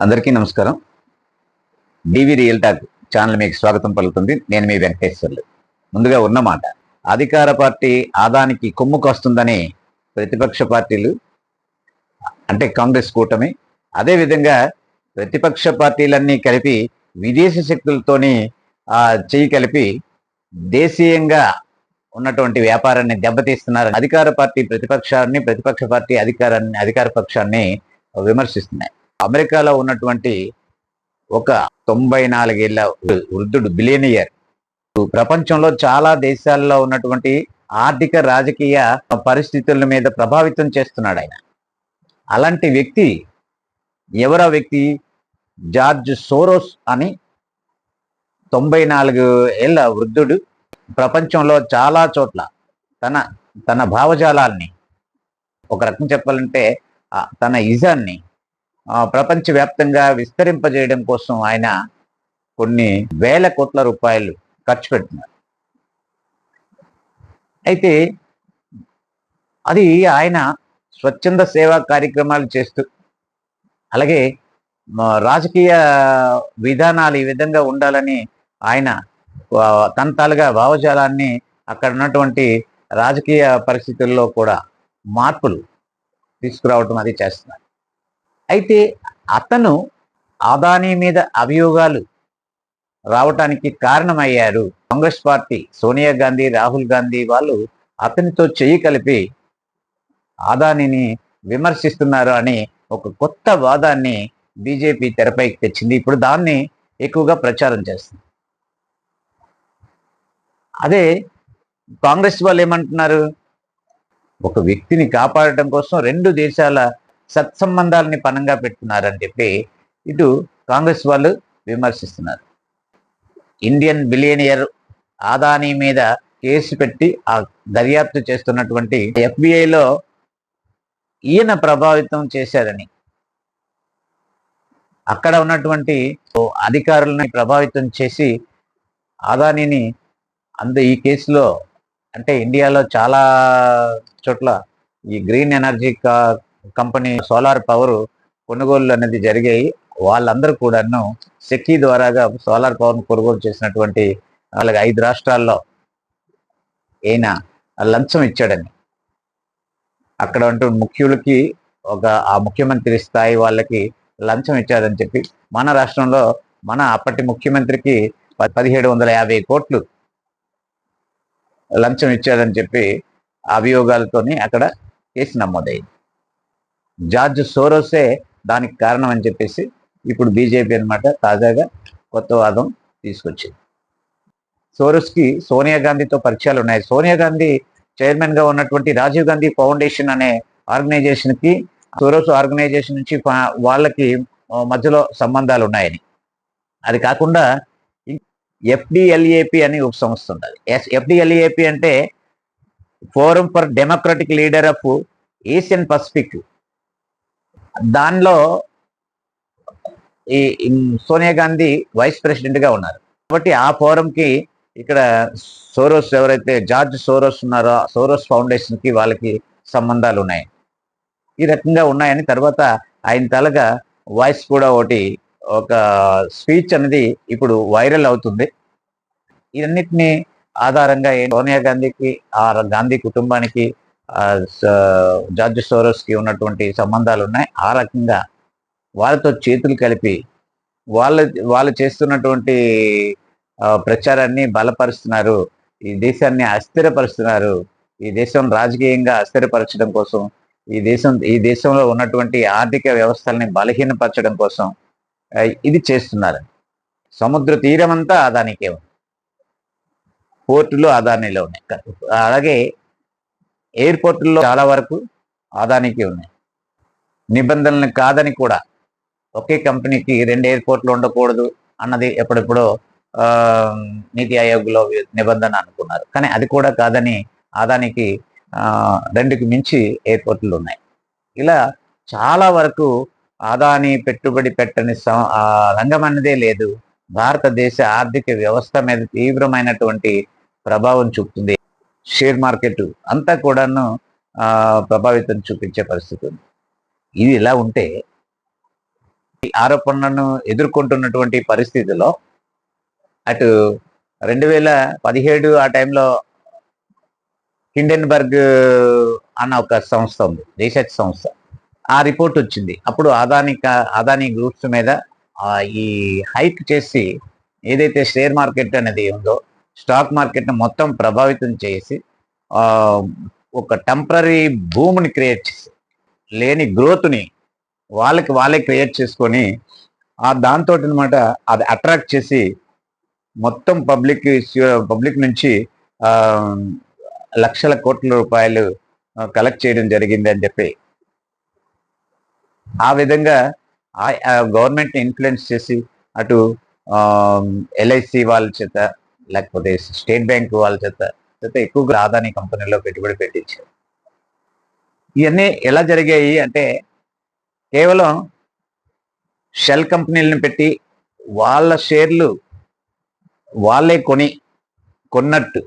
అందరికీ నమస్కారం. డివి real talk channel మీకు స్వాగతం పలుకుతుంది. నేను మీ వెంకటేశ్వర్లు. ముందుగా ఉన్నమాట అధికార పార్టీ ఆదానికి కొమ్ము కాస్తుందని ప్రతిపక్ష పార్టీలు అంటే కాంగ్రెస్ కూటమి అదేవిధంగా ప్రతిపక్ష పార్టీలన్నీ కలిపి విదేశీ శక్తులతోని ఆ, కలిపి దేశీయంగా ఉన్నటువంటి వ్యాపారాన్ని దెబ్బతీస్తున్నారు. అధికార పార్టీ ప్రతిపక్షాన్ని ప్రతిపక్ష పార్టీ అధికారాన్ని అధికార పక్షాన్ని విమర్శిస్తున్నాయి. అమెరికాలో ఉన్నటువంటి ఒక తొంభై నాలుగేళ్ళ వృద్ధుడు బిలియనియర్ ప్రపంచంలో చాలా దేశాల్లో ఉన్నటువంటి ఆర్థిక రాజకీయ పరిస్థితుల మీద ప్రభావితం చేస్తున్నాడు ఆయన. అలాంటి వ్యక్తి ఎవరో వ్యక్తి? జార్జ్ సోరోస్ అని తొంభై నాలుగు ఏళ్ళ వృద్ధుడు ప్రపంచంలో చాలా చోట్ల తన తన భావజాలాల్ని ఒక రకం చెప్పాలంటే తన ఇజాన్ని ప్రపంచవ్యాప్తంగా విస్తరింపజేయడం కోసం ఆయన కొన్ని వేల కోట్ల రూపాయలు ఖర్చు పెడుతున్నారు. అయితే అది ఆయన స్వచ్ఛంద సేవా కార్యక్రమాలు చేస్తూ అలాగే రాజకీయ విధానాలు ఈ విధంగా ఉండాలని ఆయన తంతాలుగా తన తాలుగా భావజాలాన్ని అక్కడ ఉన్నటువంటి రాజకీయ పరిస్థితుల్లో కూడా మార్పులు తీసుకురావటం అది చేస్తున్నారు. అయితే అతను అదానీ మీద అభియోగాలు రావటానికి కారణమయ్యారు. కాంగ్రెస్ పార్టీ సోనియా గాంధీ రాహుల్ గాంధీ వాళ్ళు అతనితో చెయ్యి కలిపి అదానిని విమర్శిస్తున్నారు అని ఒక కొత్త వాదాన్ని బీజేపీ తెరపైకి తెచ్చింది. ఇప్పుడు దాన్ని ఎక్కువగా ప్రచారం చేస్తుంది. అదే కాంగ్రెస్ వాళ్ళు ఏమంటున్నారు? ఒక వ్యక్తిని కాపాడటం కోసం రెండు దేశాల సత్సంబంధాలని పనంగా పెట్టుకున్నారని చెప్పి ఇటు కాంగ్రెస్ వాళ్ళు విమర్శిస్తున్నారు. ఇండియన్ బిలియనియర్ ఆదానీ మీద కేసు పెట్టి ఆ దర్యాప్తు చేస్తున్నటువంటి ఎఫ్బిఐలో ఈయన ప్రభావితం చేశారని. అక్కడ ఉన్నటువంటి అధికారులని ప్రభావితం చేసి ఆదానిని అందు ఈ కేసులో అంటే ఇండియాలో చాలా చోట్ల ఈ green energy company solar power కొనుగోలు అనేది జరిగాయి. వాళ్ళందరూ కూడాను సెకీ ద్వారాగా సోలార్ పవర్ను కొనుగోలు చేసినటువంటి వాళ్ళకి ఐదు రాష్ట్రాల్లో ఈయన లంచం ఇచ్చాడని. అక్కడ ఉంటూ ముఖ్యులకి ఒక ఆ ముఖ్యమంత్రి స్థాయి వాళ్ళకి లంచం ఇచ్చాడని చెప్పి మన రాష్ట్రంలో మన అప్పటి ముఖ్యమంత్రికి పదిహేడు వందల యాభై కోట్లు లంచం ఇచ్చాడని చెప్పి అభియోగాలతోని అక్కడ కేసు నమోదైంది. జార్జ్ సోరోసే దానికి కారణం అని చెప్పేసి ఇప్పుడు బీజేపీ అన్నమాట తాజాగా కొత్త వాదం తీసుకొచ్చింది. సోరస్కి సోనియా గాంధీతో పరిచయాలు ఉన్నాయి. సోనియా గాంధీ చైర్మన్గా ఉన్నటువంటి రాజీవ్ గాంధీ ఫౌండేషన్ అనే ఆర్గనైజేషన్కి సోరోస్ ఆర్గనైజేషన్ నుంచి వాళ్ళకి మధ్యలో సంబంధాలు ఉన్నాయని. అది కాకుండా ఎఫ్డిఎల్ఏపి అని ఒక సంస్థ ఎస్ ఎఫ్డిఎల్ఏపి అంటే forum for democratic leader of Asian Pacific దానిలో ఈ సోనియా గాంధీ వైస్ ప్రెసిడెంట్గా ఉన్నారు. కాబట్టి ఆ ఫోరంకి ఇక్కడ సోరోస్ ఎవరైతే జార్జ్ సోరోస్ ఉన్నారో సోరోస్ ఫౌండేషన్కి వాళ్ళకి సంబంధాలు ఉన్నాయి. ఈ రకంగా ఉన్నాయని తర్వాత ఆయన తలగా వాయిస్ కూడా ఒకటి ఒక స్పీచ్ అనేది ఇప్పుడు వైరల్ అవుతుంది. ఇవన్నిటిని ఆధారంగా సోనియా గాంధీకి ఆ గాంధీ కుటుంబానికి జార్జ్ సోరస్కి uh, ఉన్నటువంటి సంబంధాలు ఉన్నాయి. ఆ రకంగా వాళ్ళతో చేతులు కలిపి వాళ్ళ వాళ్ళు చేస్తున్నటువంటి ప్రచారాన్ని బలపరుస్తున్నారు. ఈ దేశాన్ని అస్థిరపరుస్తున్నారు. ఈ దేశం రాజకీయంగా అస్థిరపరచడం కోసం ఈ దేశం ఈ దేశంలో ఉన్నటువంటి ఆర్థిక వ్యవస్థల్ని బలహీనపరచడం కోసం ఇది చేస్తున్నారు. సముద్ర తీరం అంతా అదానికే ఉంది. పోర్టులు అదానిలో ఉన్నాయి. అలాగే ఎయిర్పోర్టుల్లో చాలా వరకు ఆదానికి ఉన్నాయి. నిబంధనలు కాదని కూడా ఒకే కంపెనీకి రెండు ఎయిర్పోర్ట్లు ఉండకూడదు అన్నది ఎప్పుడెప్పుడో ఆ, నీతి ఆయోగ్లో నిబంధన అనుకున్నారు. కానీ అది కూడా కాదని ఆదానికి ఆ, రెండుకి మించి ఎయిర్పోర్ట్లు ఉన్నాయి. ఇలా చాలా వరకు ఆదాని పెట్టుబడి పెట్టని సం- ఆ రంగం అన్నదే లేదు. భారతదేశ ఆర్థిక వ్యవస్థ మీద తీవ్రమైనటువంటి ప్రభావం చూపుతుంది. షేర్ మార్కెట్ అంతా కూడాను ప్రభావితం చూపించే పరిస్థితి ఉంది. ఇది ఇలా ఉంటే ఆరోపణలను ఎదుర్కొంటున్నటువంటి పరిస్థితిలో అటు రెండు వేల పదిహేడు ఆ టైంలో హిండెన్బర్గ్ అన్న ఒక సంస్థ ఉంది రీసెర్చ్ సంస్థ. ఆ రిపోర్ట్ వచ్చింది. అప్పుడు అదాని క- అదాని గ్రూప్స్ మీద ఈ హైక్ చేసి ఏదైతే షేర్ మార్కెట్ అనేది ఉందో స్టాక్ మార్కెట్ని మొత్తం ప్రభావితం చేసి ఒక టెంపరీ భూమిని క్రియేట్ చేసి లేని గ్రోత్ని వాళ్ళకి వాళ్ళే క్రియేట్ చేసుకొని ఆ దాంతో అనమాట అది అట్రాక్ట్ చేసి మొత్తం పబ్లిక్ పబ్లిక్ నుంచి లక్షల కోట్ల రూపాయలు కలెక్ట్ చేయడం జరిగింది అని చెప్పి. ఆ విధంగా గవర్నమెంట్ ఇన్ఫ్లుయెన్స్ చేసి అటు ఎల్ఐసి వాళ్ళ చేత లేకపోతే స్టేట్ బ్యాంక్ వాళ్ళ చేత చేత ఎక్కువగా ఆదాని కంపెనీలో పెట్టుబడి పెట్టించారు. ఇవన్నీ ఎలా జరిగాయి అంటే కేవలం షెల్ కంపెనీలను పెట్టి వాళ్ళ షేర్లు వాళ్ళే కొని కొన్నట్టు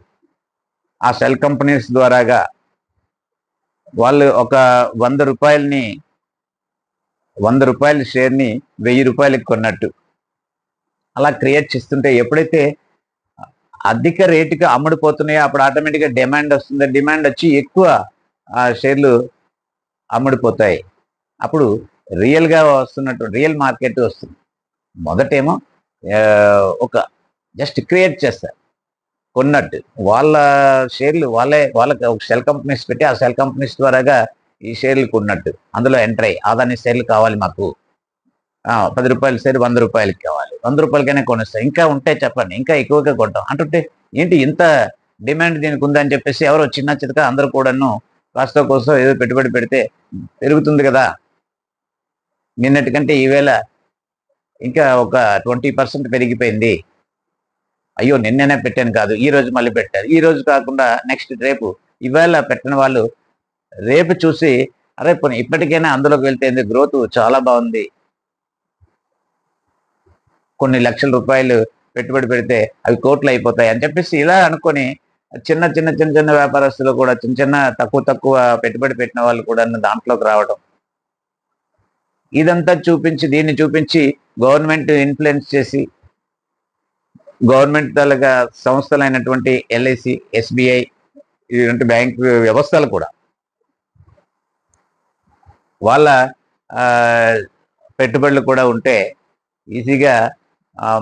ఆ షెల్ కంపెనీస్ ద్వారాగా వాళ్ళు ఒక వంద రూపాయలని వంద రూపాయల షేర్ని వెయ్యి రూపాయలకి కొన్నట్టు. అలా క్రియేట్ చేస్తుంటే ఎప్పుడైతే అధిక రేటుకి అమ్ముడుపోతున్నాయి. అప్పుడు ఆటోమేటిక్గా డిమాండ్ వస్తుంది. డిమాండ్ వచ్చి ఎక్కువ ఆ షేర్లు అమ్ముడుపోతాయి. అప్పుడు రియల్గా వస్తున్నట్టు రియల్ మార్కెట్ వస్తుంది. మొదటేమో ఒక జస్ట్ క్రియేట్ చేస్తారు కొన్నట్టు. వాళ్ళ షేర్లు వాళ్ళే వాళ్ళకి ఒక సెల్ కంపెనీస్ పెట్టి ఆ సెల్ కంపెనీస్ ద్వారాగా ఈ షేర్లు కొన్నట్టు. అందులో ఎంటర్ అయ్యి ఆదాని షేర్లు కావాలి మాకు. పది రూపాయలు సరే వంద రూపాయలకి కావాలి. వంద రూపాయలకైనా కొనిస్తాం. ఇంకా ఉంటే చెప్పండి. ఇంకా ఎక్కువగా కొంటాం. అంటుంటే ఏంటి ఇంత డిమాండ్ దీనికి ఉందని చెప్పేసి ఎవరో చిన్న చితక అందరూ కూడాను కాస్త కోసం ఏదో పెట్టుబడి పెడితే పెరుగుతుంది కదా. నిన్నటికంటే ఈవేళ ఇంకా ఒక ట్వంటీ పర్సెంట్ పెరిగిపోయింది. అయ్యో నిన్ననే పెట్టాను కాదు ఈ రోజు మళ్ళీ పెట్టారు. ఈ రోజు కాకుండా నెక్స్ట్ రేపు ఇవాళ పెట్టిన వాళ్ళు రేపు చూసి అరే పోనీ ఇప్పటికైనా అందులోకి వెళ్తే గ్రోత్ చాలా బాగుంది. కొన్ని లక్షల రూపాయలు పెట్టుబడి పెడితే అవి కోట్లు అయిపోతాయి అని చెప్పేసి ఇలా అనుకొని చిన్న చిన్న చిన్న చిన్న వ్యాపారస్తులు కూడా చిన్న చిన్న తక్కువ తక్కువ పెట్టుబడి పెట్టిన వాళ్ళు కూడా దాంట్లోకి రావడం. ఇదంతా చూపించి దీన్ని చూపించి గవర్నమెంట్ ఇన్ఫ్లుయెన్స్ చేసి గవర్నమెంట్ తాలూకా సంస్థలైనటువంటి ఎల్ఐసి ఎస్బీఐ ఇటువంటి బ్యాంక్ వ్యవస్థలు కూడా వాళ్ళ పెట్టుబడులు కూడా ఉంటే ఈజీగా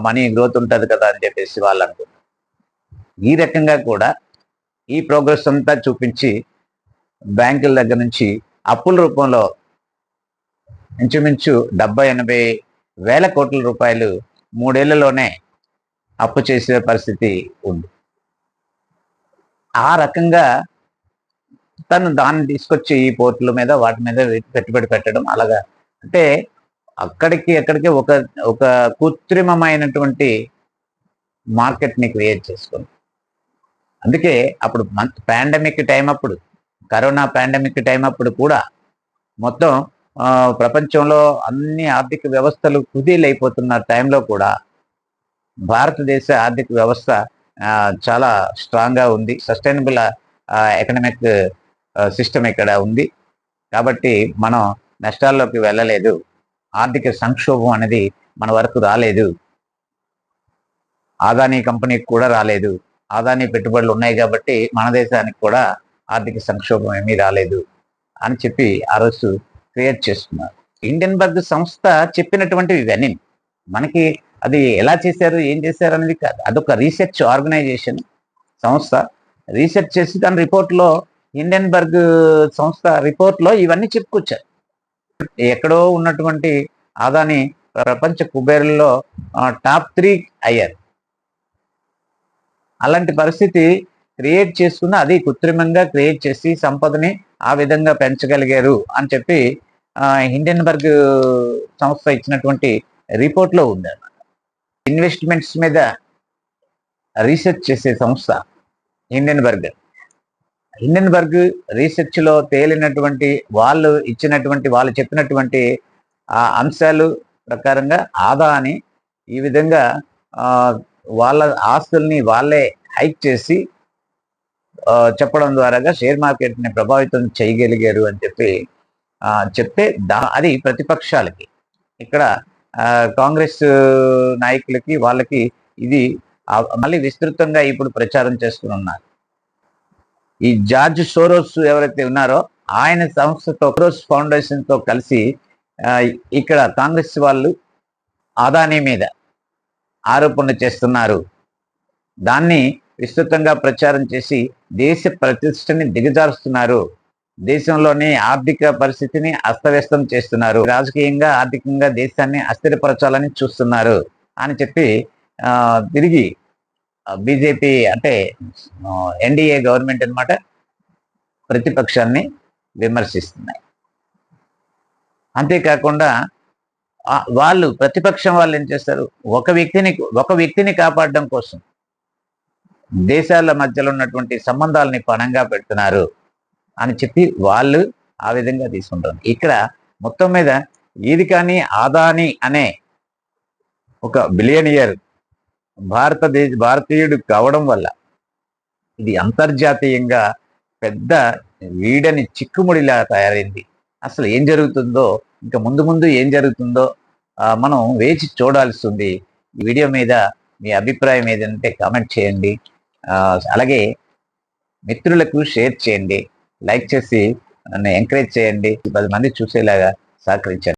మనీ గ్రోత్ ఉంటుంది కదా అని చెప్పేసి వాళ్ళు అనుకుంటారు ఈ రకంగా కూడా ఈ ప్రోగ్రెస్ అంతా చూపించి బ్యాంకుల దగ్గర నుంచి అప్పుల రూపంలో ఇంచుమించు డెబ్బై ఎనభై వేల కోట్ల రూపాయలు మూడేళ్ళలోనే అప్పు చేసే పరిస్థితి ఉంది. ఆ రకంగా తను దాన్ని తీసుకొచ్చి ఈ పోర్టుల మీద వాటి మీద పెట్టుబడి పెట్టడం అలాగా. అంటే అక్కడికి ఎక్కడికి ఒక ఒక కృత్రిమమైనటువంటి మార్కెట్ని క్రియేట్ చేసుకుంది. అందుకే అప్పుడు మంత్ పాండమిక్ టైం అప్పుడు కరోనా పాండమిక్ టైం అప్పుడు కూడా మొత్తం ప్రపంచంలో అన్ని ఆర్థిక వ్యవస్థలు కుదీలైపోతున్న టైంలో కూడా భారతదేశ ఆర్థిక వ్యవస్థ చాలా స్ట్రాంగ్గా ఉంది. సస్టైనబుల్ ఎకనామిక్ సిస్టమ్ ఇక్కడ ఉంది. కాబట్టి మనం నష్టాల్లోకి వెళ్ళలేదు. ఆర్థిక సంక్షోభం అనేది మన వరకు రాలేదు. ఆదాని కంపెనీకి కూడా రాలేదు. ఆదాని పెట్టుబడులు ఉన్నాయి కాబట్టి మన దేశానికి కూడా ఆర్థిక సంక్షోభం ఏమీ రాలేదు అని చెప్పి ఆ రోజు క్రియేట్ చేస్తున్నారు. ఇండియన్ బర్గ్ సంస్థ చెప్పినటువంటివి ఇవన్నీ. మనకి అది ఎలా చేశారు ఏం చేశారు అనేది కాదు. అదొక రీసెర్చ్ ఆర్గనైజేషన్ సంస్థ. రీసెర్చ్ చేసి దాని రిపోర్ట్లో ఇండియన్ బర్గ్ సంస్థ రిపోర్ట్లో ఇవన్నీ చెప్పుకొచ్చారు. ఎక్కడో ఉన్నటువంటి ఆదాని ప్రపంచ కుబేరుల్లో టాప్ త్రీ అయ్యారు. అలాంటి పరిస్థితి క్రియేట్ చేసుకున్న అది కృత్రిమంగా క్రియేట్ చేసి సంపదని ఆ విధంగా పెంచగలిగారు అని చెప్పి హిండెన్బర్గ్ సంస్థ ఇచ్చినటువంటి రిపోర్ట్లో ఉంది ఇన్వెస్ట్మెంట్స్ మీద రీసెర్చ్ చేసే సంస్థ హిండెన్బర్గ్. హిండెన్బర్గ్ రీసెర్చ్లో తేలినటువంటి వాళ్ళు ఇచ్చినటువంటి వాళ్ళు చెప్పినటువంటి ఆ అంశాలు ప్రకారంగా ఆదాని ఈ విధంగా వాళ్ళ ఆస్తుల్ని వాళ్ళే హైక్ చేసి చెప్పడం ద్వారాగా షేర్ మార్కెట్ని ప్రభావితం చేయగలిగారు అని చెప్పి చెప్తే దా అది ప్రతిపక్షాలకి ఇక్కడ కాంగ్రెస్ నాయకులకి వాళ్ళకి ఇది మళ్ళీ విస్తృతంగా ఇప్పుడు ప్రచారం చేస్తున్నారు. ఈ జార్జ్ సోరోస్ ఎవరైతే ఉన్నారో ఆయన సంస్థతో సోరోస్ ఫౌండేషన్తో కలిసి ఇక్కడ కాంగ్రెస్ వాళ్ళు ఆదాని మీద ఆరోపణలు చేస్తున్నారు. దాన్ని విస్తృతంగా ప్రచారం చేసి దేశ ప్రతిష్టని దిగజారుస్తున్నారు. దేశంలోని ఆర్థిక పరిస్థితిని అస్తవ్యస్తం చేస్తున్నారు. రాజకీయంగా ఆర్థికంగా దేశాన్ని అస్థిరపరచాలని చూస్తున్నారు అని చెప్పి తిరిగి బీజేపీ అంటే ఎన్డీఏ గవర్నమెంట్ అన్నమాట ప్రతిపక్షాన్ని విమర్శిస్తున్నాయి. అంతేకాకుండా వాళ్ళు ప్రతిపక్షం వాళ్ళు ఏం చేస్తారు? ఒక వ్యక్తిని ఒక వ్యక్తిని కాపాడడం కోసం దేశాల మధ్యలో ఉన్నటువంటి సంబంధాలని పణంగా పెడుతున్నారు అని చెప్పి వాళ్ళు ఆ విధంగా తీసుకుంటారు. ఇక్కడ మొత్తం మీద ఇది కానీ ఆదాని అనే ఒక బిలియనియర్ భారతదేశ భారతీయుడు కావడం వల్ల ఇది అంతర్జాతీయంగా పెద్ద వీడని చిక్కుముడిలా తయారైంది. అసలు ఏం జరుగుతుందో ఇంకా ముందు ముందు ఏం జరుగుతుందో మనం వేచి చూడాల్సి ఉంది. ఈ వీడియో మీద మీ అభిప్రాయం ఏదంటే కామెంట్ చేయండి. అలాగే మిత్రులకు షేర్ చేయండి. లైక్ చేసి నన్ను ఎంకరేజ్ చేయండి. పది మంది చూసేలాగా సహకరించండి.